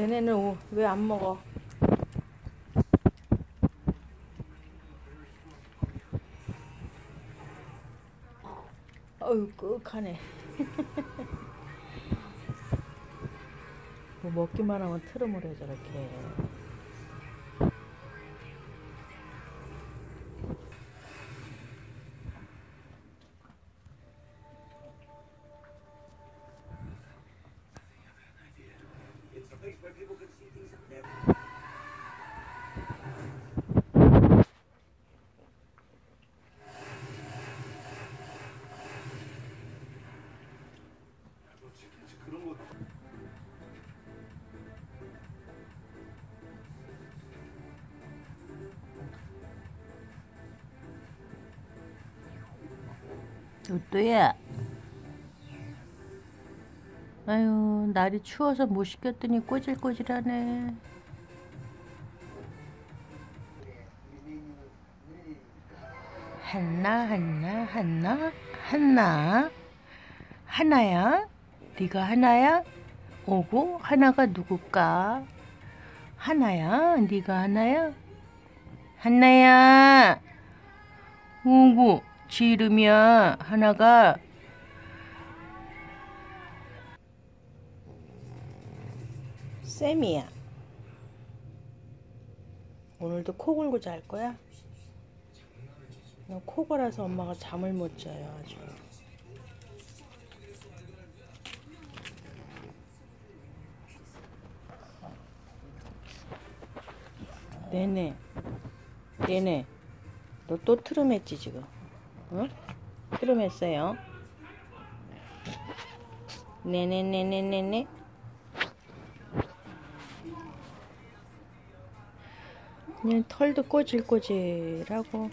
내내는 왜 안 먹어? 어휴 끄하네. 뭐 먹기만 하면 트름을 해 저렇게 또또야. 아유 날이 추워서 못 시켰더니 꼬질꼬질하네. 한나 한나 한나 한나. 하나야? 네가 하나야? 오고 하나가 누굴까? 하나야? 네가 하나야? 한나야. 오고 지 이름이야 하나가 쌤이야. 오늘도 코 골고 잘 거야? 너코 골아서 엄마가 잠을 못 자요 아주. 네네. 네네. 너또 트름했지 지금 응? 트름했어요. 네네네네네네. 그냥 털도 꼬질꼬질하고